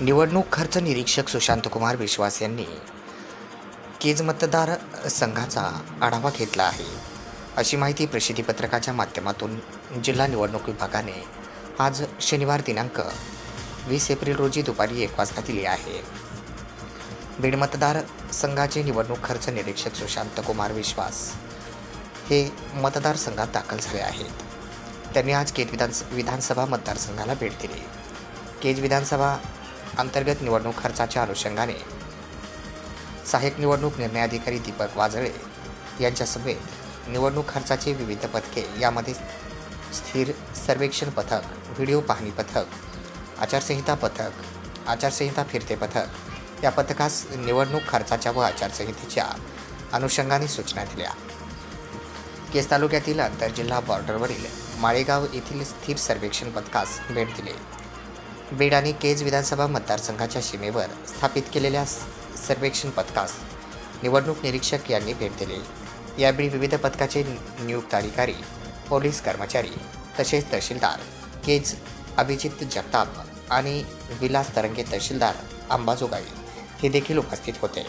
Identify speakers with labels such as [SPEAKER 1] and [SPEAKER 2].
[SPEAKER 1] निवडणूक खर्च निरीक्षक सुशांतकुमार विश्वास यांनी केज मतदार संघाचा आढावा घेतला आहे. अशी माहिती प्रसिद्धीपत्रकाच्या माध्यमातून जिल्हा निवडणूक विभागाने आज शनिवार दिनांक वीस एप्रिल रोजी दुपारी एक वाजता दिली आहे. बीड मतदार संघाचे निवडणूक खर्च निरीक्षक सुशांतकुमार विश्वास हे मतदारसंघात दाखल झाले आहेत. त्यांनी आज केज विधान विधानसभा मतदारसंघाला भेट दिली. केज विधानसभा अंतर्गत निवडणूक खर्चाच्या अनुषंगाने. सहाय्यक निवडणूक निर्णय अधिकारी दीपक वाजळे यांच्यासमवेत निवडणूक खर्चाचे विविध पथके यामध्ये स्थिर सर्वेक्षण पथक व्हिडिओ पाहणी पथक आचारसंहिता पथक आचारसंहिता फिरते पथक या पथकास निवडणूक खर्चाच्या व आचारसंहितेच्या अनुषंगाने सूचना दिल्या. केस तालुक्यातील आंतरजिल्हा बॉर्डरवरील माळेगाव येथील स्थिर सर्वेक्षण पथकास भेट दिली. बीड आणि केज विधानसभा मतदारसंघाच्या सीमेवर स्थापित केलेल्या सर्वेक्षण पथकास निवडणूक निरीक्षक यांनी भेट दिली. यावेळी विविध पथकाचे नियुक्त अधिकारी पोलीस कर्मचारी तसेच तहसीलदार केज अभिजित जगताप आणि विलास तरंगे तहसीलदार अंबाजोगाई हे देखील उपस्थित होते.